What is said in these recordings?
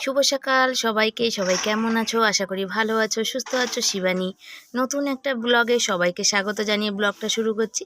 শুভ সকাল সবাইকে। সবাই কেমন আছো? আশা করি ভালো আছো, সুস্থ আছো। শিবানী, নতুন একটা ব্লগে সবাইকে স্বাগত জানিয়ে ব্লগটা শুরু করছি।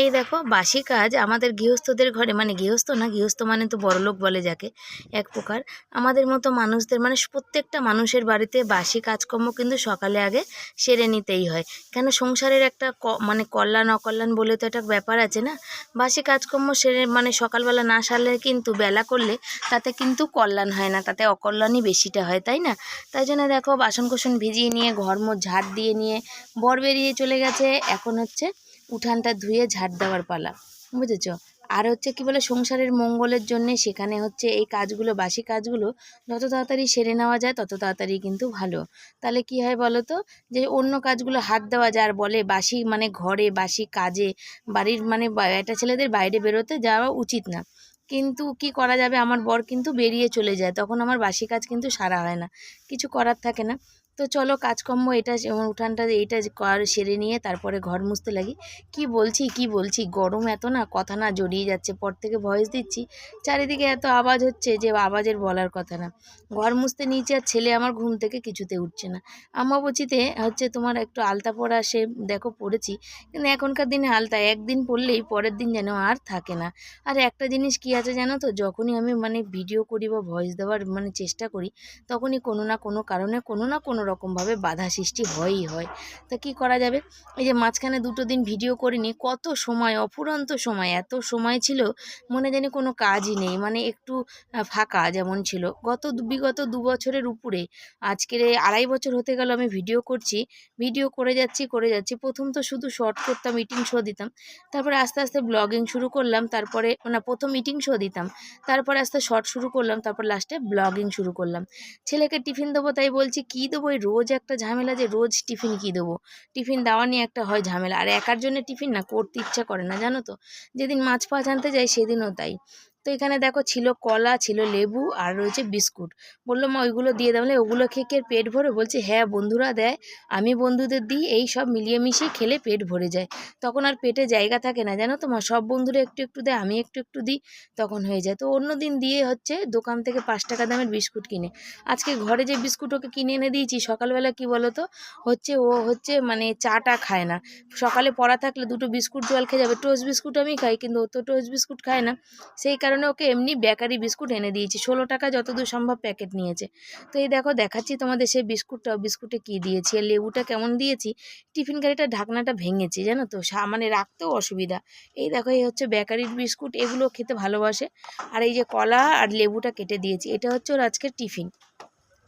এই দেখো, বাসি কাজ আমাদের গৃহস্থদের ঘরে মানে গৃহস্থ না, গৃহস্থ মানে তো বড়লোক বলে যাকে, এক প্রকার। আমাদের মতো মানুষদের মানে প্রত্যেকটা মানুষের বাড়িতে বাসি কাজকর্ম কিন্তু সকালে আগে সেরে নিতেই হয়। কেন সংসারের একটা মানে কল্যাণ, অকল্যাণ বলে তো একটা ব্যাপার আছে না? বাসি কাজকর্ম সেরে মানে সকালবেলা না সারলে কিন্তু বেলা করলে তাতে কিন্তু কল্যাণ হয় না, তাতে অকল্যাণই বেশিটা হয়, তাই না? তাই জন্য দেখো বাসন কোসন ভিজিয়ে নিয়ে, ঘর মোট ঝাড় দিয়ে নিয়ে বর বেরিয়ে চলে গেছে। এখন হচ্ছে উঠানটা ধুয়ে ঝাড় দেওয়ার পালা, বুঝেছ? আর হচ্ছে কি বলে, সংসারের মঙ্গলের জন্যে সেখানে হচ্ছে এই কাজগুলো, বাসি কাজগুলো যত তাড়াতাড়ি সেরে নেওয়া যায়, তত তাড়াতাড়ি কিন্তু ভালো। তাহলে কি হয় বলো তো, যে অন্য কাজগুলো হাত দেওয়া যায়, আর বলে বাসি মানে ঘরে বাসি কাজে, বাড়ির মানে একটা ছেলেদের বাইরে বেরোতে যাওয়া উচিত না। কিন্তু কি করা যাবে? আমার বর কিন্তু বেরিয়ে চলে যায়। তখন আমার বাসি কাজ কিন্তু সারা হয় না। কিছু করার থাকে না। তো চলো কাজকর্ম এটা উঠানটা এইটা কর, সেরে নিয়ে তারপরে ঘর মুছতে লাগি। কি বলছি কি বলছি? গরম এত না, কথা না জড়িয়ে যাচ্ছে, পর থেকে ভয়েস দিচ্ছি। চারিদিকে এত আওয়াজ হচ্ছে যে, আওয়াজের বলার কথা না। ঘর মুছতে নিচে আর ছেলে আমার ঘুম থেকে কিছুতে উঠছে না। আম্মাবচিতে হচ্ছে তোমার একটু আলতা পরা সে, দেখো পড়েছি। কিন্তু এখনকার দিনে আলতা, একদিন পরলেই পরের দিন যেন আর থাকে না। আর একটা জিনিস কি আছে জানো তো? যখনই আমি মানে ভিডিও করি বা ভয়েস দেওয়ার মানে চেষ্টা করি, তখনই কোনো না কোনো কারণে কোনো না কোনো রকমভাবে বাধা সৃষ্টি হয়ই হয়। তা কি করা যাবে? এই যে মাঝখানে দুটো দিন ভিডিও করিনি, কত সময়, অফুরন্ত সময়, এত সময় ছিল, মনে জানি কোনো কাজই নেই মানে একটু ফাঁকা যেমন ছিল। গত বিগত দু বছরের উপরে, আজকের আড়াই বছর হতে গেল আমি ভিডিও করছি ভিডিও করে যাচ্ছি করে যাচ্ছি। প্রথম তো শুধু শর্ট করতাম মিটিং শো দিতাম, তারপরে আস্তে আস্তে ব্লগিং শুরু করলাম, তারপরে, না, প্রথম মিটিং শো দিতাম, তারপরে আস্তে শর্ট শুরু করলাম, তারপর লাস্টে ব্লগিং শুরু করলাম। ছেলেকে টিফিন দেবো, তাই বলছি, কী দেবো এই রোজ একটা ঝামেলা যে রোজ টিফিন কী দেবো? টিফিন দেওয়া নিয়ে একটা হয় ঝামেলা। আর একার জন্য টিফিন না, করতে ইচ্ছা করে না, জানো তো? যেদিন মাছ ফাছ আনতে যাই সেদিনও তাই। তো এখানে দেখো ছিল কলা ছিল লেবু আর রয়েছে বিস্কুট। বলল মা ওইগুলো দিয়ে দাও। বলে, ওগুলো খেয়ে পেট ভরে? বলছে হ্যাঁ বন্ধুরা দেয় আমি বন্ধুদের দিই এই সব মিলিয়ে মিশিয়ে খেলে পেট ভরে যায়। তখন আর পেটে জায়গা থাকে না জানো তো মা? সব বন্ধুরা একটু একটু দেয় আমি একটু একটু দিই তখন হয়ে যায়। তো অন্য দিন দিয়ে হচ্ছে দোকান থেকে পাঁচ টাকা দামের বিস্কুট কিনে। আজকে ঘরে যে বিস্কুট ওকে কিনে এনে দিয়েছি সকালবেলা কি বলো তো হচ্ছে ও হচ্ছে মানে চাটা খায় না। সকালে পড়া থাকলে দুটো বিস্কুট জল খেয়ে যাবে। টোস্ট বিস্কুট আমি খাই কিন্তু ও তো টোস্ট বিস্কুট খায় না। সেই কারণে ওকে এমনি বেকারি বিস্কুট এনে দিয়েছি। ষোলো টাকা যতদূর সম্ভব প্যাকেট নিয়েছে। তো এই দেখো, দেখাচ্ছি তোমাদের সেই বিস্কুটটা বিস্কুটে কি দিয়েছি আর লেবুটা কেমন দিয়েছি। টিফিন গাড়িটার ঢাকনাটা ভেঙেছি, জানো তো? মানে রাখতেও অসুবিধা। এই দেখো, এই হচ্ছে বেকারির বিস্কুট, এগুলো খেতে ভালোবাসে। আর এই যে কলা আর লেবুটা কেটে দিয়েছি, এটা হচ্ছে ওর আজকের টিফিন।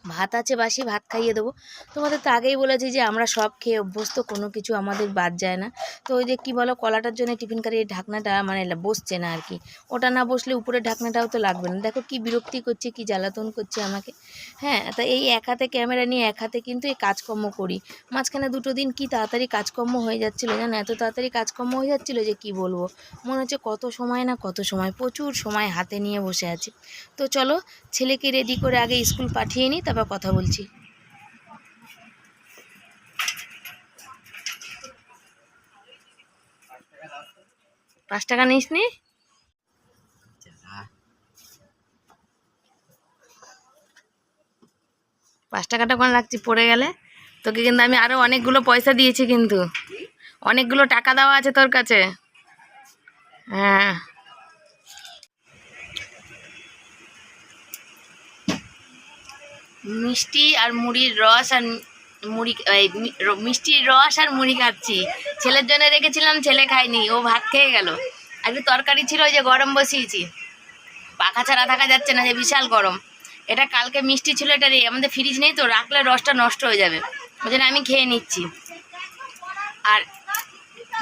ভাত আছে, বাসি ভাত খাইয়ে দেবো। তোমাদের তো আগেই বলেছি যে আমরা সব খেয়ে অভ্যস্ত, কোনো কিছু আমাদের বাদ যায় না। তো ওই যে কী বলো, কলাটার জন্য টিফিন কারির ঢাকনাটা মানে বসছে না আর কি। ওটা না বসলে উপরে ঢাকনাটাও তো লাগবে না। দেখো কি বিরক্তি করছে, কি জ্বালাতন করছে আমাকে। হ্যাঁ তা এই এক হাতে ক্যামেরা নিয়ে এক হাতে কিন্তু এই কাজকর্ম করি। মাঝখানে দুটো দিন কি তাড়াতাড়ি কাজকর্ম হয়ে যাচ্ছিল জানো? এত তাড়াতাড়ি কাজকর্ম হয়ে যাচ্ছিল যে কি বলব? মনে হচ্ছে কত সময় না কত সময়, প্রচুর সময় হাতে নিয়ে বসে আছি। তো চলো, ছেলেকে রেডি করে আগে স্কুল পাঠিয়ে নিই তারপর কথা বলছি। পাঁচ টাকা নিস নি? পাঁচ টাকাটা কোন রাখছি পড়ে গেলে। তোকে কিন্তু আমি আরও অনেকগুলো পয়সা দিয়েছি কিন্তু। অনেকগুলো টাকা দেওয়া আছে তোর কাছে। হ্যাঁ। মিষ্টি আর মুড়ির রস আর মুড়ি মিষ্টির রস আর মুড়ি খাচ্ছি। ছেলের জন্য রেখেছিলাম, ছেলে খায়নি, ও ভাত খেয়ে গেল। একটু তরকারি ছিল ওই যে গরম বসিয়েছি। পাখা ছাড়া থাকা যাচ্ছে না, যে বিশাল গরম। এটা কালকে মিষ্টি ছিল, এটা রে, আমাদের ফ্রিজ নেই তো, রাখলে রসটা নষ্ট হয়ে যাবে। ওই জন্য আমি খেয়ে নিচ্ছি। আর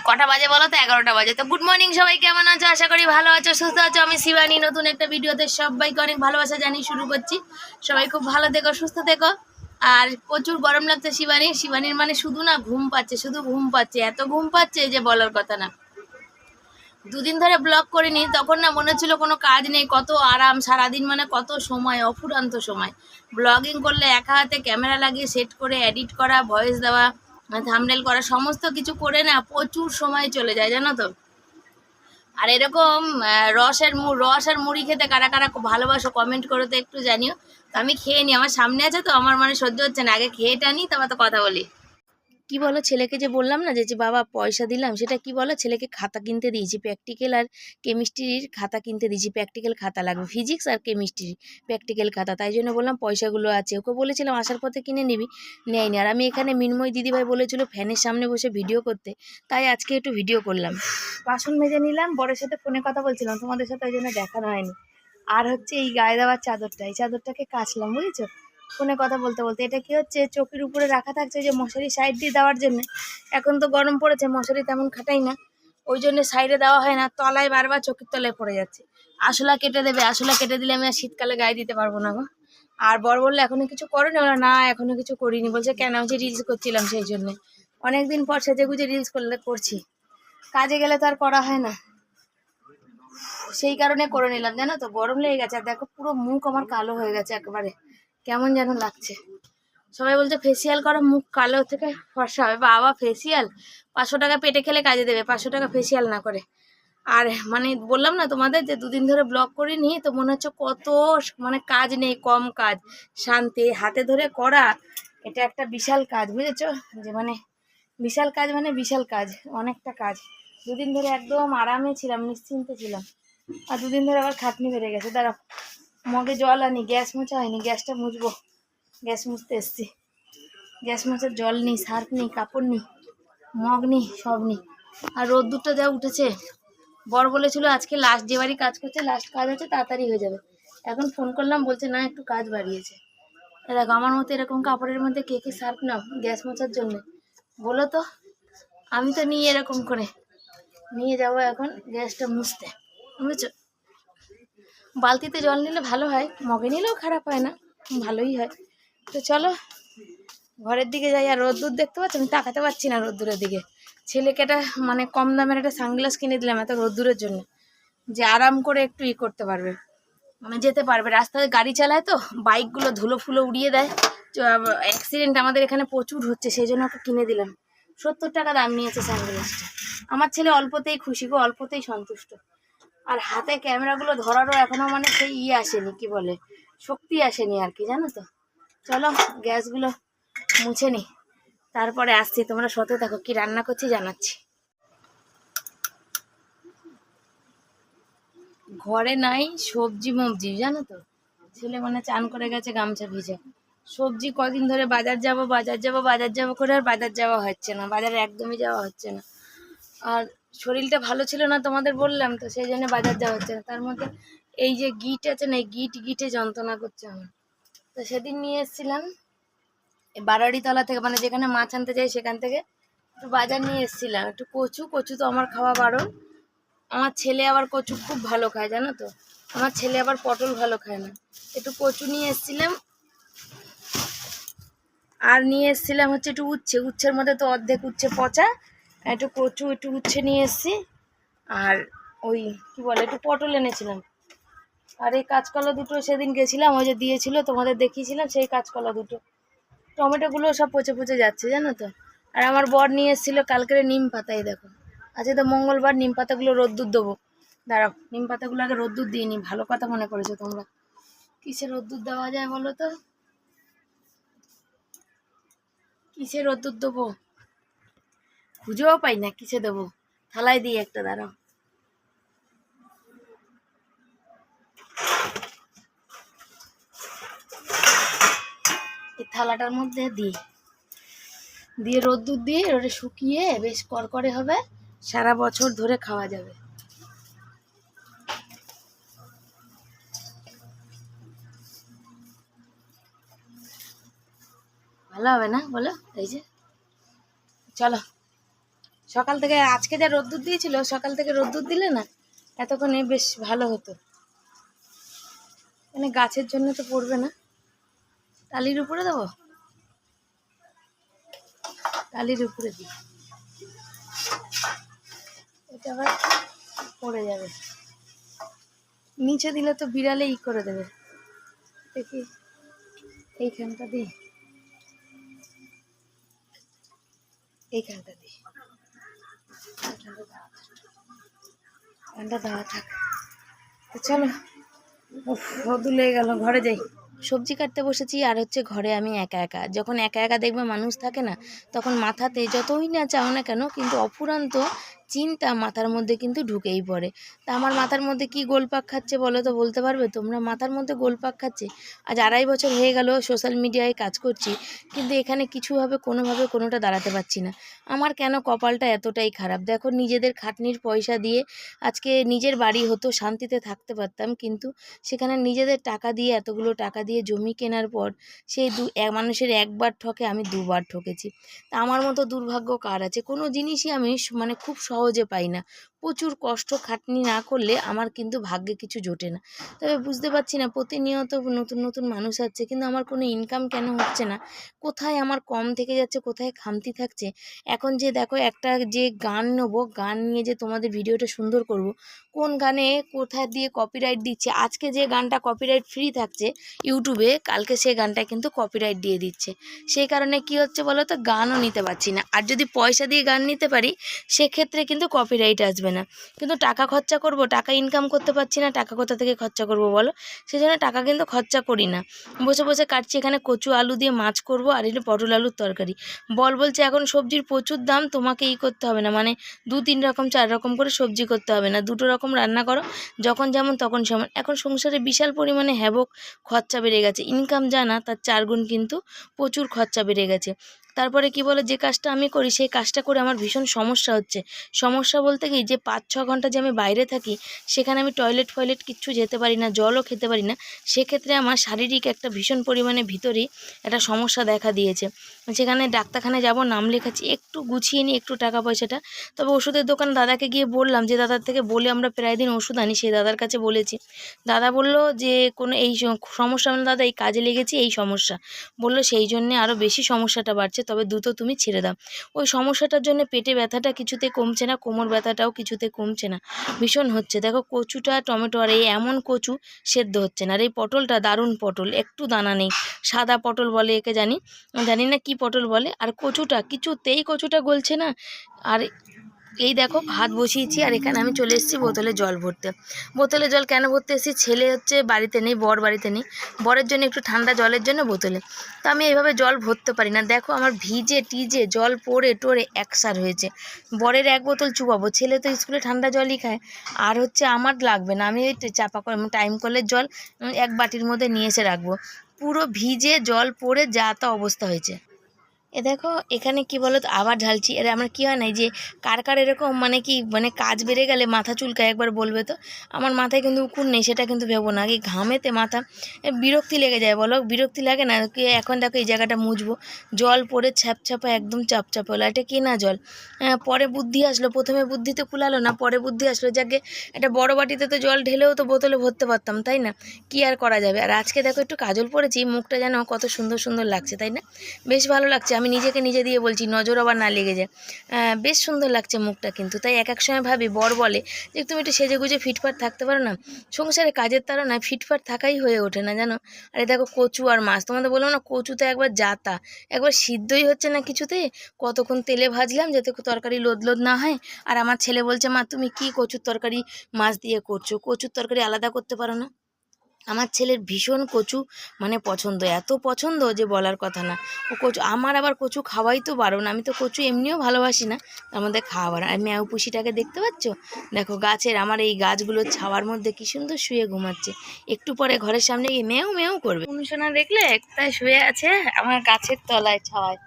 কটা বাজে বলো তো? এগারোটা বাজে। তো গুড মর্নিং সবাই, কেমন আছো? আশা করি ভালো আছো, সুস্থ আছো। আমি শিবানী, নতুন একটা ভিডিওতে সবাইকে অনেক ভালোবাসা জানিয়ে শুরু করছি। সবাই খুব ভালো থেকো, সুস্থ থেকো। আর প্রচুর গরম লাগছে শিবানী। শিবানীর মানে শুধু না, ঘুম পাচ্ছে, শুধু ঘুম পাচ্ছে। এত ঘুম পাচ্ছে যে বলার কথা না। দুদিন ধরে ব্লগ করিনি, তখন না মনে হচ্ছিল কোনো কাজ নেই, কত আরাম, সারাদিন মানে কত সময়, অফুরান্ত সময়। ব্লগিং করলে একা হাতে ক্যামেরা লাগিয়ে সেট করে এডিট করা ভয়েস দেওয়া থামনেল করা সমস্ত কিছু করে না, প্রচুর সময় চলে যায়, জানো তো? আর এরকম রসের রস আর মুড়ি খেতে কারা কারা ভালোবাসো কমেন্ট করো তো একটু জানিও। তো আমি খেয়ে নিই আমার সামনে আছে তো, আমার মানে সহ্য হচ্ছে না, আগে খেয়েটা নিই তারপর তো কথা বলি। কি বলো? ছেলেকে যে বললাম না যে যে বাবা পয়সা দিলাম, সেটা কি বলো? ছেলেকে খাতা কিনতে দিয়েছি প্র্যাকটিক্যাল আর কেমিস্ট্রির খাতা কিনতে দিয়েছি প্র্যাকটিক্যাল খাতা লাগবে। ফিজিক্স আর কেমিস্ট্রির প্র্যাকটিক্যাল খাতা। তাই জন্য বললাম পয়সাগুলো আছে। ওকে বলেছিলাম, আসার পথে কিনে নিবি। নেয়নি আর আমি এখানে মিনময় দিদিভাই বলেছিল ফ্যানের সামনে বসে ভিডিও করতে। তাই আজকে একটু ভিডিও করলাম। বাসন মেজে নিলাম বড়ের সাথে ফোনে কথা বলছিলাম, তোমাদের সাথে ওই জন্য দেখানো হয়নি। আর হচ্ছে এই গায়ে দেওয়ার চাদরটা, এই চাদরটাকে কাচলাম, বুঝেছ? ফোনে কথা বলতে বলতে। এটা কি হচ্ছে? চোখের উপরে রাখা থাকছে যে মশারি সাইড দিয়ে দেওয়ার জন্য। এখন তো গরম পড়েছে, মশারি তেমন খাটাই না। ওই জন্য সাইডে দেওয়া হয় না, তলায় বারবার চোখের তলায় পড়ে যাচ্ছে। আসলা কেটে দেবে আসলা কেটে দিলে আমি আর শীতকালে গায়ে দিতে পারব না গো। আর বর বলল, এখনও কিছু করোনি? বলো না, এখনও কিছু করিনি। বলছে, কেন? আমি যে রিলস করছিলাম সেই জন্যে। অনেকদিন পর সেজে গুজে রিলস করলে করছি। কাজে গেলে তো আর করা হয় না। সেই কারণে করে নিলাম, জানো তো? গরম লেগে গেছে। আর দেখো, পুরো মুখ আমার কালো হয়ে গেছে একেবারে। কেমন যেন লাগছে। সবাই বলছে ফেসিয়াল করো, মুখ কালো থেকে ফর্সা হবে। বাবা ফেসিয়াল পাঁচশো টাকা পেটে খেলে কাজে দেবে, পাঁচশো টাকা ফেসিয়াল না করে। আর মানে বললাম না তোমাদের যে দুদিন ধরে ব্লগ করিনি, তো মনে হচ্ছে কত মানে কাজ নেই, কম কাজ। শান্তি, হাতে ধরে করা, এটা একটা বিশাল কাজ, বুঝেছ? যে মানে বিশাল কাজ মানে বিশাল কাজ, অনেকটা কাজ। দুদিন ধরে একদম আরামে ছিলাম, নিশ্চিন্তে ছিলাম। আর দুদিন ধরে আবার খাটনি বেড়ে গেছে, দাঁড়াও। মগে জল আনি, গ্যাস মোছা হয়নি, গ্যাসটা মুছবো। গ্যাস মুছতে এসছি। গ্যাস মোছার জল নেই, সার্ফ নেই, কাপড় নেই, মগ নেই, সব নেই। আর রোদ্দুরটা যা উঠেছে, বর বলেছিল আজকে লাস্ট যে কাজ করছে লাস্ট কাজ আছে, তাড়াতাড়ি হয়ে যাবে। এখন ফোন করলাম, বলছে, না, একটু কাজ বাড়িয়েছে। দেখো, আমার মতো এরকম কাপড়ের মধ্যে কে কে সার্ফ নাও, গ্যাস মোছার জন্য। বলো তো, আমি তো নিয়ে এরকম করে। নিয়ে যাব এখন গ্যাসটা মুছতে, বুঝেছ? বালতিতে জল নিলে ভালো হয়, মগে নিলেও খারাপ হয় না, ভালোই হয়। তো চলো, ঘরের দিকে যাই। আর রোদ্দুর দেখতে পাচ্ছি? আমি তাকাতে পারছি না রোদ্দুরের দিকে। ছেলেকে একটা মানে কম দামের একটা সানগ্লাস কিনে দিলাম এত রোদ্দুরের জন্য, যে আরাম করে একটু ই করতে পারবে। মানে যেতে পারবে। রাস্তায় গাড়ি চালায় তো, বাইকগুলো ধুলো ফুলো উড়িয়ে দেয়। অ্যাক্সিডেন্ট আমাদের এখানে প্রচুর হচ্ছে, সেই জন্য ওকে কিনে দিলাম। সত্তর টাকা দাম নিয়েছে সানগ্লাসটা আমার ছেলে অল্পতেই খুশি গো, অল্পতেই সন্তুষ্ট। আর হাতে ক্যামেরাগুলো ধরারও এখনও মানে সেই ইয়ে আসেনি, কি বলে? শক্তি আসেনি আর কি, জানো তো? চলো গ্যাসগুলো মুছে নি। তারপরে আসছি, তোমরা সতে থাকো, কি রান্না করছি জানাচ্ছি। ঘরে নাই সবজি মবজি, জানো তো? ছেলে মানে চান করে গেছে, গামছা ভিজে। সবজি কদিন ধরে বাজার যাব বাজার যাব বাজার যাব করে আর বাজার যাওয়া হচ্ছে না, বাজারে একদমই যাওয়া হচ্ছে না। আর শরীরটা ভালো ছিল না তোমাদের বললাম তো, সেই জন্য বাজার যাওয়া হচ্ছে না। তার মধ্যে এই যে গিট আছে না, এই গিট গিটে যন্ত্রণা করছে আমার। তো সেদিন নিয়ে এসেছিলাম, এই বারোয়ারিতলা থেকে মানে যেখানে মাছ আনতে যাই সেখান থেকে একটু বাজার নিয়ে এসেছিলাম। একটু কচু কচু তো আমার খাওয়া বারণ। আমার ছেলে আবার কচু খুব ভালো খায়, জানো তো? আমার ছেলে আবার পটল ভালো খায় না। একটু কচু নিয়ে এসেছিলাম। আর নিয়ে এসেছিলাম হচ্ছে একটু উচ্ছে। উচ্ছের মধ্যে তো অর্ধেক উচ্ছে পচা একটু কচু, একটু উচ্ছে নিয়ে এসেছি। আর ওই কি বলে, একটু পটল এনেছিলাম। আর এই কাঁচকলা দুটো সেদিন গেছিলাম, ওই যে দিয়েছিল, তোমাদের দেখিয়েছিলাম, সেই কাঁচকলা দুটো। টমেটোগুলো সব পচে পচে যাচ্ছে, জানো তো? আর আমার বর নিয়ে এসেছিল কালকের নিম পাতাই দেখো। আজকে তো মঙ্গলবার, নিম পাতাগুলো রোদ্দুর দেবো। দাঁড়াও, নিম পাতাগুলো আগে রোদ্দুর দিয়ে নি, ভালো কথা মনে করেছ তোমরা। কিসে রোদ্দুর দেওয়া যায় বলো তো? কিসে রোদ্দুর দেবো? খুঁজেও পাই না, কিসে দেবো? থালায় দিই একটা, দাঁড়াও। থালাটার মধ্যে দিই। দিয়ে রোদ্দুর দিয়ে ওটা শুকিয়ে বেশ করকরে হবে, সারা বছর ধরে খাওয়া যাবে। ভালো হবে না বলো? এই যে। চলো। সকাল থেকে আজকে যা রোদ্দুর দিয়েছিল, সকাল থেকে রোদ্দুর দিলে না, এতক্ষণে বেশ ভালো হতো। মানে গাছের জন্য তো পড়বে না। টালির উপরে দেবো? টালির উপরে দিই। এটা আবার পড়ে যাবে। নিচে দিলে তো বিড়ালে ই করে দেবে। দেখি, এইখানটা দিই। এইখানটা দিই। এখানটা দেওয়া থাক। তো চলো লেগে গেল, ঘরে যাই। সবজি কাটতে বসেছি আর হচ্ছে ঘরে আমি একা একা। যখন একা একা দেখবে মানুষ থাকে না, তখন মাথাতে যতই না চাও না কেন, কিন্তু অফুরান্ত চিন্তা মাথার মধ্যে কিন্তু ঢুকেই পড়ে। তা আমার মাথার মধ্যে কি গোলপাক খাচ্ছে বলো তো বলতে পারবে? তোমরা মাথার মধ্যে গোলপাক খাচ্ছে? আজ আড়াই বছর হয়ে গেল সোশ্যাল মিডিয়ায় কাজ করছি, কিন্তু এখানে কিছুভাবে, কোনোভাবে, কোনোটা দাঁড়াতে পারছি না। আমার কেন কপালটা এতটাই খারাপ? দেখো নিজেদের খাটনির পয়সা দিয়ে আজকে নিজের বাড়ি হতো, শান্তিতে থাকতে পারতাম, কিন্তু সেখানে নিজেদের টাকা দিয়ে, এতগুলো টাকা দিয়ে জমি কেনার পর সেই দু, এক মানুষের একবার ঠকে আমি দুবার ঠকেছি। তা আমার মতো দুর্ভাগ্য কার আছে? কোনো জিনিসই আমি মানে খুব সহজে পাই না। প্রচুর কষ্ট খাটনি না করলে আমার কিন্তু ভাগ্যে কিছু জোটে না। তবে বুঝতে পারছি না, প্রতিনিয়ত নতুন নতুন মানুষ আসছে কিন্তু আমার কোনো ইনকাম কেন হচ্ছে না? কোথায় আমার কম থেকে যাচ্ছে, কোথায় খামতি থাকছে? এখন যে দেখো একটা যে গান নেব, গান নিয়ে যে তোমাদের ভিডিওটা সুন্দর করব, কোন গানে কোথায় দিয়ে কপিরাইট দিচ্ছে? আজকে যে গানটা কপিরাইট ফ্রি থাকছে ইউটিউবে কালকে সেই গানটা কিন্তু কপিরাইট দিয়ে দিচ্ছে। সেই কারণে কি হচ্ছে বলো তো গানও নিতে পারছি না। আর যদি পয়সা দিয়ে গান নিতে পারি, সেক্ষেত্রে কিন্তু কপিরাইট আসবে না। কিন্তু টাকা খরচা করব, টাকা ইনকাম করতে পারছি না, টাকা কোথা থেকে খরচা করব বলো? সেই জন্য টাকা কিন্তু খরচা করি না। বসে বসে কাটছি এখানে কচু আলু দিয়ে মাছ করব আর এটা পটল আলুর তরকারি। বল বলছে এখন সবজির প্রচুর দাম, তোমাকে ই করতে হবে না। মানে দু তিন রকম, চার রকম করে সবজি করতে হবে না। দুটো রকম রান্না করো, যখন যেমন তখন সেমন। এখন সংসারে বিশাল পরিমাণে হ্যাবক খরচা বেড়ে গেছে। ইনকাম জানা তার চার গুণ কিন্তু প্রচুর খরচা বেড়ে গেছে। তারপরে কি বলে যে কাজটা আমি করি, সেই কাজটা করে আমার ভীষণ সমস্যা হচ্ছে। সমস্যা বলতে কি যে পাঁচ, ছ ঘণ্টা যে আমি বাইরে থাকি, সেখানে আমি টয়লেট ফয়লেট কিচ্ছু যেতে পারি না, জলও খেতে পারি না। সেক্ষেত্রে আমার শারীরিক একটা ভীষণ পরিমাণে ভিতরেই একটা সমস্যা দেখা দিয়েছে। সেখানে ডাক্তারখানায় যাব, নাম লেখাচ্ছি, একটু গুছিয়ে নিই একটু টাকা পয়সাটা। তবে ওষুধের দোকান দাদাকে গিয়ে বললাম যে, দাদার থেকে বলে আমরা প্রায় দিন ওষুধ আনি। সেই দাদার কাছে বলেছি। দাদা বলল যে, কোনো এই সমস্যা মানে দাদা, এই কাজে লেগেছি, এই সমস্যা। বলল, সেই জন্যে আরও বেশি সমস্যাটা বাড়ছে। তবে দ্রুত তুমি ছেড়ে দাও। ওই সমস্যাটার জন্য পেটে ব্যথাটা কিছুতে কমছে না, কোমর ব্যথাটাও কিছুতে কমছে না। ভীষণ হচ্ছে। দেখো, কচুটা, টমেটো আর এই এমন কচু সেদ্ধ হচ্ছে না। আর এই পটলটা দারুণ পটল, একটু দানা নেই। সাদা পটল বলে একে জানি। জানি না কি পটল বলে। আর কচুটা, কিছুতেই কচুটা গলছে না। আর এই দেখো ভাত বসিয়েছি, আর এখানে আমি চলে এসেছি বোতলে জল ভরতে। বোতলে জল কেন ভরতে এসেছি? ছেলে হচ্ছে বাড়িতে নেই, বর বাড়িতে নেই। বরের জন্য একটু ঠান্ডা জলের জন্য বোতলে। তো আমি এইভাবে জল ভরতে পারি না। দেখো আমার ভিজে টিজে জল পড়ে টোরে একসার হয়েছে। বরের এক বোতল চুপাবো ছেলে তো স্কুলে ঠান্ডা জলই খায়। আর হচ্ছে আমার লাগবে না। আমি ওই চাপা করে টাইম কলের জল এক বাটির মধ্যে নিয়ে এসে রাখব। পুরো ভিজে জল পড়ে যা তা অবস্থা হয়েছে। এ দেখো এখানে কি বলো তো আবার ঢালছি। আরে আমার কি হয় না যে কার কার এরকম মানে কি মানে কাজ বেড়ে গেলে মাথা চুলকায় একবার বলবে তো? আমার মাথায় কিন্তু উকুন নেই সেটা কিন্তু ভেবো না। আগে ঘামেতে মাথা বিরক্তি লেগে যায় বলো? বিরক্তি লাগে না? এখন দেখো এই জায়গাটা মুছবো। জল পড়ে ছ্যাপছ্যাপা একদম চাপচাপ হলো। এটা কেনা জল? হ্যাঁ, পরে বুদ্ধি আসলো। প্রথমে বুদ্ধিতে কুলালো না পরে বুদ্ধি আসলো। যাকে একটা বড় বাটিতে তো জল ঢেলেও তো বোতলে ভরতে পারতাম তাই না? কি আর করা যাবে? আর আজকে দেখো একটু কাজল পরেছি মুখটা যেন কত সুন্দর সুন্দর লাগছে তাই না? বেশ ভালো লাগছে। আমি নিজেকে নিজে দিয়ে বলছি, নজর আবার না লেগে যায়। বেশ সুন্দর লাগছে মুখটা কিন্তু। তাই এক এক সময় ভাবি, বর বলে যে, তুমি একটু সেজে গুজে ফিটফাট থাকতে পারো না? সংসারে কাজের তারা না, ফিটফাট থাকাই হয়ে ওঠে না, জানো? আরে দেখো, কচু আর মাছ। তোমাদের বললাম না, কচু তো একবার জাতা। একবার সিদ্ধই হচ্ছে না কিছুতে? কতক্ষণ তেলে ভাজলাম যাতে তরকারি লোদ লোদ না হয়? আর আমার ছেলে বলছে, মা, তুমি কি কচুর তরকারি মাছ দিয়ে করছ? কচুর তরকারি আলাদা করতে পারো না? আমার ছেলের ভীষণ কচু মানে পছন্দ, এত পছন্দ যে বলার কথা না। ও কচু, আমার আবার কচু খাওয়াই তো বারণ, আমি তো কচু এমনিও ভালোবাসি না, তার মধ্যে খাওয়া বারণ আর ম্যাও পুষিটাকে দেখতে পাচ্ছ? দেখো গাছের, আমার এই গাছগুলোর ছাওয়ার মধ্যে কি সুন্দর শুয়ে ঘুমাচ্ছে। একটু পরে ঘরের সামনে গিয়ে মেও মেও করবে। অনুশোনা দেখলে একটাই শুয়ে আছে, আমার গাছের তলায় ছাওয়ায়।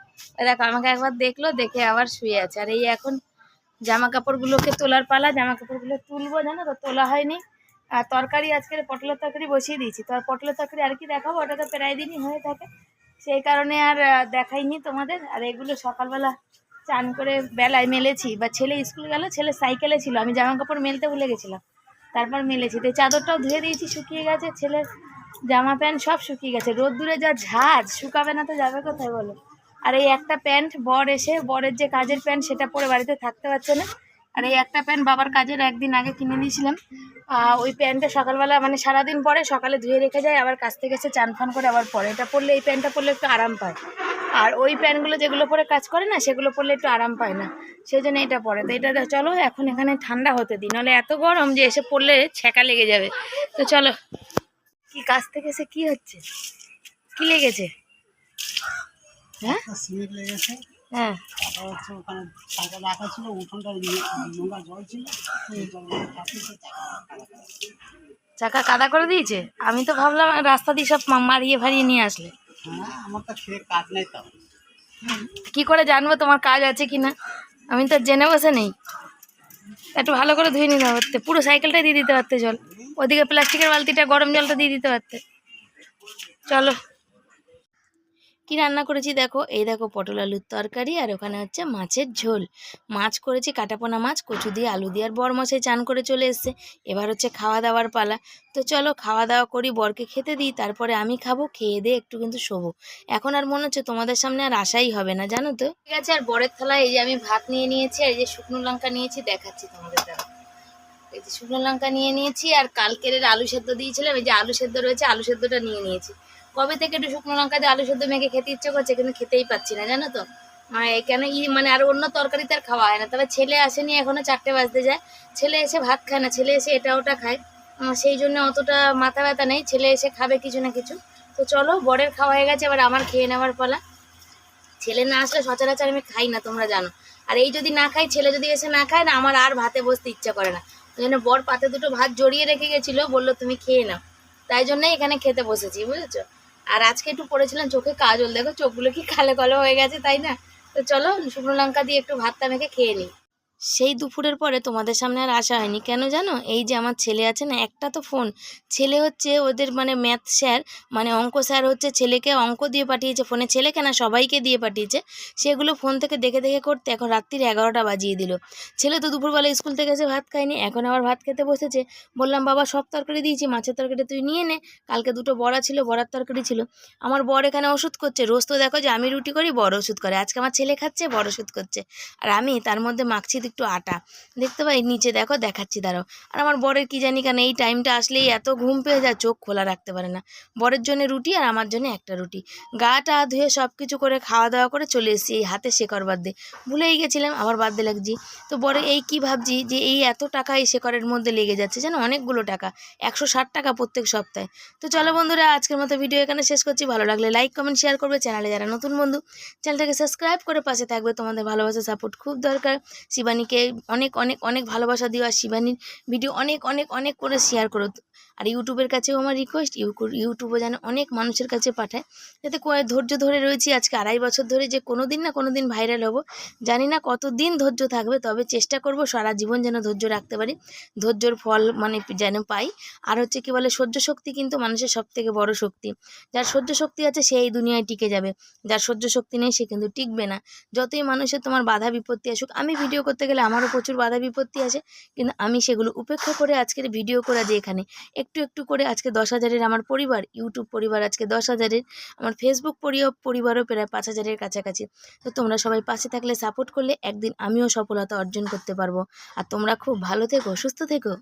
দেখো, আমাকে একবার দেখল, দেখে আবার শুয়ে আছে। আর এই এখন জামা কাপড়গুলোকে তোলার পালা জামা কাপড়গুলো তুলবো, জানো তো? তোলা হয়নি। আর তরকারি আজকে পটলের তরকারি বসিয়ে দিয়েছি। তো আর পটলের তরকারি আর কি দেখাবো? ওটা তো প্রায় দিনই হয়ে থাকে। সেই কারণে আর দেখাইনি তোমাদের। আর এগুলো সকালবেলা চান করে বেলায় মেলেছি। বা ছেলে স্কুল গেল, ছেলে সাইকেলে ছিল। আমি জামা কাপড় মেলতে ভুলে গেছিলাম। তারপর মেলেছি। তো চাদরটাও ধুয়ে দিয়েছি, শুকিয়ে গেছে। ছেলের জামা প্যান্ট সব শুকিয়ে গেছে। রোদ্দুরে যা ঝাঁজ, শুকাবে না তো যাবে কোথায় বলো? আর এই একটা প্যান্ট বর এসে, বরের যে কাজের প্যান্ট সেটা পরে বাড়িতে থাকতে পারছে না। আর এই একটা প্যান্ট বাবার কাজের একদিন আগে কিনে দিয়েছিলাম ওই প্যান্টটা সকালবেলা মানে সারাদিন পরে সকালে ধুয়ে রেখে যায়, আবার কাছ থেকে এসে চান ফান করে আবার পরে। এটা পরলে এই প্যান্টটা পরলে একটু আরাম পায়। আর ওই প্যান্টগুলো যেগুলো পরে কাজ করে না, সেগুলো পরলে একটু আরাম পায় না। সেই জন্য এটা পরে। তো এটা চলো, এখন এখানে ঠান্ডা হতে দিই। নাহলে এত গরম যে এসে পড়লে ছ্যাঁকা লেগে যাবে। তো চলো, কি কাজ থেকে এসে কি হচ্ছে? কি লেগেছে? হ্যাঁ? হ্যাঁ। তারপর হচ্ছে ওখানে টাকা রাখা ছিল উঠোনটা নোংরা জল ছিল। সেই জলগুলো কাটিয়েছে চাকা কাদা করে দিয়েছে। আমি তো ভাবলাম রাস্তা দিয়ে সব মারিয়ে ফারিয়ে নিয়ে আসলে। হ্যাঁ আমার তো খেয়ে কাজ নেই তো। কি করে জানব তোমার কাজ আছে কি না? আমি তো জেনে বসে নেই। একটু ভালো করে ধুয়ে নিতে পারতে। পুরো সাইকেলটাই দিয়ে দিতে পারতে জল। ওদিকে প্লাস্টিকের বালতিটা গরম জলটা দিয়ে দিতে পারতে। চলো। কি রান্না করেছি দেখো? এই দেখো পটল আলুর তরকারি আর ওখানে হচ্ছে মাছের ঝোল। মাছ করেছি কাটাপোনা মাছ, কচু দিয়ে আলু দিয়ে আর বর মশাই চান করে চলে এসছে। এবার হচ্ছে খাওয়া দাওয়ার পালা। তো চলো খাওয়া দাওয়া করি, বরকে খেতে দিই, তারপরে আমি খাব, খেয়ে দিয়ে একটু কিন্তু শোবো। এখন আর মনে হচ্ছে তোমাদের সামনে আর আসাই হবে না, জানো তো? ঠিক আছে, আর বরের থালায় এই যে আমি ভাত নিয়ে নিয়েছি আর এই যে শুকনো লঙ্কা নিয়েছি, দেখাচ্ছি তোমাদের এই যে শুকনো লঙ্কা নিয়ে নিয়েছি আর কালকের আলু সেদ্ধ দিয়েছিলাম, এই যে আলু সেদ্ধ রয়েছে, আলু সেদ্ধটা নিয়ে নিয়েছি। কবে থেকে একটু শুকনো লঙ্কা দিয়ে আলু সেদ্ধ মেখে খেতে ইচ্ছে করছে কিন্তু খেতেই পাচ্ছি না, জানো তো? কেন ই মানে আর অন্য তরকারিতে আর খাওয়া হয় না। তবে ছেলে আসেনি, এখনও চারটে বাজতে যায়। ছেলে এসে ভাত খায় না, ছেলে এসে এটা ওটা খায়। সেই জন্য অতটা মাথা ব্যথা নেই, ছেলে এসে খাবে কিছু না কিছু। তো চলো, বরের খাওয়া হয়ে গেছে, এবার আমার খেয়ে নেওয়ার পালা। ছেলে না আসলে সচরাচর আমি খাই না, তোমরা জানো। আর এই যদি না খাই, ছেলে যদি এসে না খায় না, আমার আর ভাতে বসতে ইচ্ছা করে না। ওই জন্য বর পাতে দুটো ভাত জড়িয়ে রেখে গেছিল, বলল তুমি খেয়ে নাও। তাই জন্যই এখানে খেতে বসেছি, বুঝেছ? আর আজকে একটু পড়েছিলাম, চোখে কাজল। দেখো, চোখগুলো কি কালো কালো হয়ে গেছে, তাই না? তো চলো, শুকনো লঙ্কা দিয়ে একটু ভাতটা মেখে খেয়ে নিই। সেই দুপুরের পরে তোমাদের সামনে আর আসা হয়নি। কেন জানো? এই যে আমার ছেলে আছে না, একটা তো ফোন। ছেলে হচ্ছে ওদের মানে ম্যাথ স্যার মানে অঙ্ক স্যার হচ্ছে ছেলেকে অঙ্ক দিয়ে পাঠিয়েছে ফোনে। ছেলেকে না, সবাইকে দিয়ে পাঠিয়েছে। সেগুলো ফোন থেকে দেখে দেখে করতে এখন রাত্রির এগারোটা বাজিয়ে দিল। ছেলে তো দুপুরবেলা স্কুল থেকে এসে ভাত খায়নি, এখন আবার ভাত খেতে বসেছে। বললাম, বাবা, সব তরকারি দিয়েছি, মাছের তরকারি তুই নিয়ে নে। কালকে দুটো বড়া ছিল, বড়ার তরকারি ছিল। আমার বর এখানে ওষুধ করছে। রোজ তো দেখো যে আমি রুটি করি বড় ওষুধ করে। আজকে আমার ছেলে খাচ্ছে বড় ওষুধ করছে। আর আমি তার মধ্যে মাখছি একটু আটা। দেখতে পাই, নিচে দেখো, দেখাচ্ছি, দাঁড়াও। আর আমার বরের কি জানি কেন এই টাইমটা আসলেই এত ঘুম পেয়ে যায়, চোখ খোলা রাখতে পারে না। বরের জন্য রুটি আর আমার জন্য একটা রুটি। গা টা ধুয়ে সব কিছু করে খাওয়া দাওয়া করে চলে এসেছি এই হাতে শেকর বাদ দিয়ে ভুলেই গেছিলাম, আবার বাদ দিয়ে লাগছি। তো বরে, এই কি ভাবছি যে এই এত টাকা এই শেকরের মধ্যে লেগে যাচ্ছে, যেন অনেকগুলো টাকা, একশো ষাট টাকা প্রত্যেক সপ্তাহে। তো চলো বন্ধুরা, আজকের মতো ভিডিও এখানে শেষ করছি। ভালো লাগলে লাইক কমেন্ট শেয়ার করবে। চ্যানেলে যারা নতুন বন্ধু, চ্যানেলটাকে সাবস্ক্রাইব করে পাশে থাকবে। তোমাদের ভালোবাসা সাপোর্ট খুব দরকার। শিবানীকে অনেক অনেক অনেক ভালোবাসা দিও আর শিবানীর ভিডিও অনেক অনেক অনেক করে শেয়ার করো। আর ইউটিউবের কাছেও আমার রিকোয়েস্ট ইউটিউবও যেন অনেক মানুষের কাছে পাঠায়। যাতে ধৈর্য ধরে রয়েছি আজকে আড়াই বছর ধরে যে কোনো দিন না কোনো দিন ভাইরাল হব। জানি না কত দিন ধৈর্য থাকবে, তবে চেষ্টা করব সারা জীবন যেন ধৈর্য রাখতে পারি। ধৈর্যর ফল মানে যেন পাই। আর হচ্ছে কি বলে, সহ্য শক্তি কিন্তু মানুষের সব থেকে বড় শক্তি। যার সহ্য শক্তি আছে, সে এই দুনিয়ায় টিকে যাবে। যার সহ্য শক্তি নেই, সে কিন্তু টিকবে না। যতই মানুষের তোমার বাধা বিপত্তি আসুক, আমি ভিডিও করতে গেলে আমারও প্রচুর বাধা বিপত্তি আসে। কিন্তু আমি সেগুলো উপেক্ষা করে আজকের ভিডিও করা যে এখানে একটু একটু করে আজকে দশ হাজারের আমার পরিবার ইউটিউব পরিবার আজকে দশ হাজারের, আমার ফেসবুক পরি- পরিবারও প্রায় পাঁচ হাজারের কাছাকাছি। তো তোমরা সবাই পাশে থাকলে সাপোর্ট করলে একদিন আমিও সফলতা অর্জন করতে পারব। আর তোমরা খুব ভালো থেকো, সুস্থ থেকো।